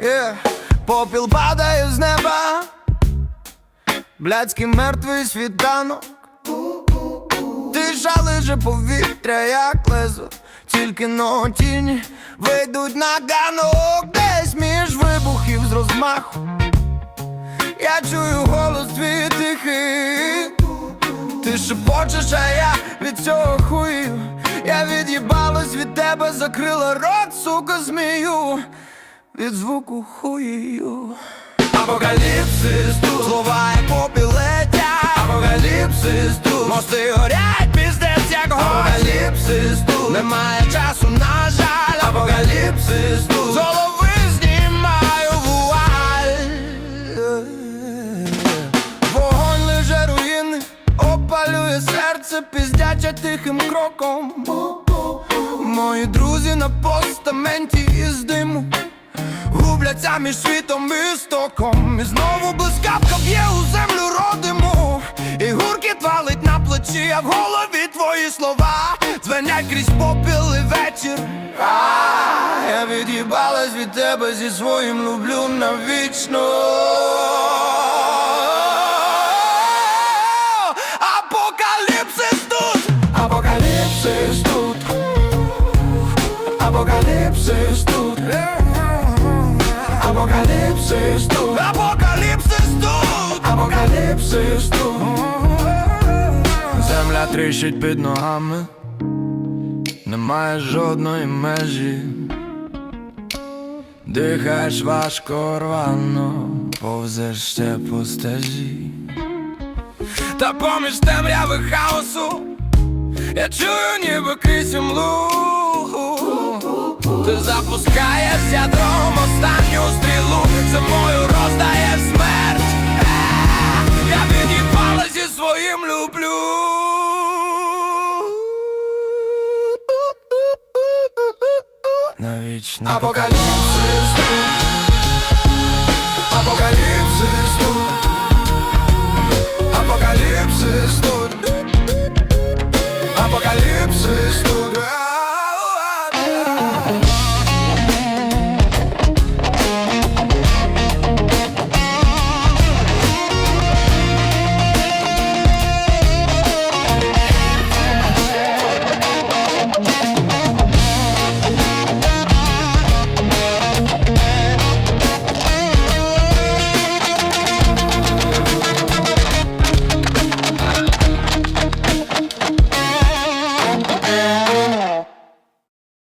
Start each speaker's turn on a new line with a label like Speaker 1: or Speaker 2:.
Speaker 1: Yeah. Попіл падає з неба, блядський мертвий світанок, Ти лиже повітря, як лезо, тільки но тіні вийдуть на ганок десь між вибухів з розмаху. Я чую голос твій тихий, ти шепочеш, а я від цього хую. Я від'їбалась від тебе, закрила рот, сука, змію. Від звуку хую. Апокаліпсис тут. Слова як попілетя Апокаліпсис тут. Мости горять, піздець як горять Апокаліпсис тут. Немає часу, на жаль. Апокаліпсис тут. З голови знімаю вуаль Вогонь лиже руїни, опалює серце, піздяча тихим кроком. Мої друзі на постаменті із диму губляться між світом і стоком. І знову блискавка б'є у землю родиму. І гуркіт валить на плечі, а в голові твої слова дзвенять крізь попіл і вечір. А, я від'їбалась від тебе зі своїм люблю навічно. Апокаліпсис тут! Апокаліпсис тут! Апокаліпсис тут! Апокаліпсис тут! Апокаліпсис тут! Апокаліпсис тут! Земля тріщить під ногами, немає жодної межі. Дихаєш важко рвано, повзеш ще по стежі. Та поміж темряви хаосу Я чую ніби крізь імлу Ти запускаєш ядром останню стрілу Зимою роздає смерть. Е, Я відіпала зі своїм люблю. Навічно Апокаліпсис